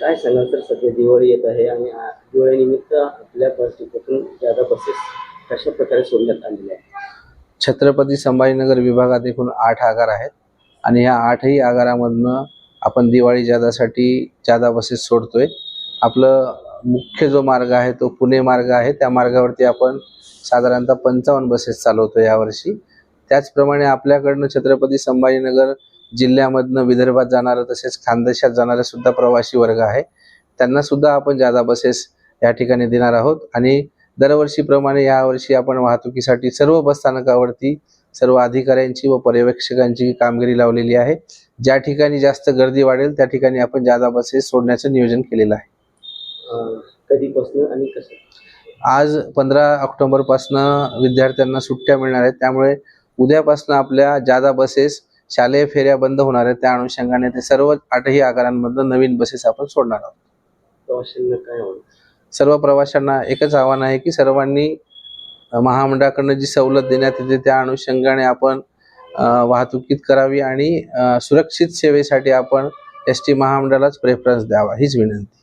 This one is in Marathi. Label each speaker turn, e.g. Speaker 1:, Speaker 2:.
Speaker 1: काय सांगाल तर सध्या दिवाळी येत आहे आणि दिवाळीनिमित्त आपल्या बस जादा बसेस कशा प्रकारे सोडण्यात आलेल्या आहेत?
Speaker 2: छत्रपती संभाजीनगर विभागात एकूण आठ आगार आहेत आणि ह्या आठही आगारामधनं आपण दिवाळी जादासाठी जादा बसेस सोडतोय. आपलं मुख्य जो मार्ग आहे तो पुणे मार्ग आहे. त्या मार्गावरती आपण साधारणतः पंचावन्न बसेस चालवतो यावर्षी. त्याचप्रमाणे आपल्याकडनं छत्रपती संभाजीनगर जिल्ह्यामधनं विदर्भात जाणारं तसेच खानदेशात जाणारे सुद्धा प्रवासी वर्ग आहे. त्यांना सुद्धा आपण जादा बसेस या ठिकाणी देणार आहोत. आणि दरवर्षीप्रमाणे यावर्षी आपण वाहतुकीसाठी सर्व बसस्थानकावरती सर्व अधिकाऱ्यांची व पर्यवेक्षकांची कामगिरी लावलेली आहे. ज्या ठिकाणी जास्त गर्दी वाढेल त्या ठिकाणी आपण जादा बसेस सोडण्याचं नियोजन केलेलं आहे.
Speaker 1: कधीपासून आणि कसं?
Speaker 2: आज पंधरा ऑक्टोबरपासनं विद्यार्थ्यांना सुट्ट्या मिळणार आहेत. त्यामुळे उद्यापासनं आपल्या जादा बसेस शालेय फेऱ्या बंद होणार आहेत. त्या अनुषंगाने ते सर्व आठही आगारांमधनं नवीन बसेस आपण सोडणार आहोत.
Speaker 1: प्रवाशांना काय होईल
Speaker 2: सर्व प्रवाशांना एकच आव्हान आहे की सर्वांनी महामंडळाकडनं जी सवलत देण्यात येते त्या अनुषंगाने आपण वाहतुकीत करावी आणि सुरक्षित सेवेसाठी आपण एस टी महामंडळालाच प्रेफरन्स द्यावा. हीच विनंती.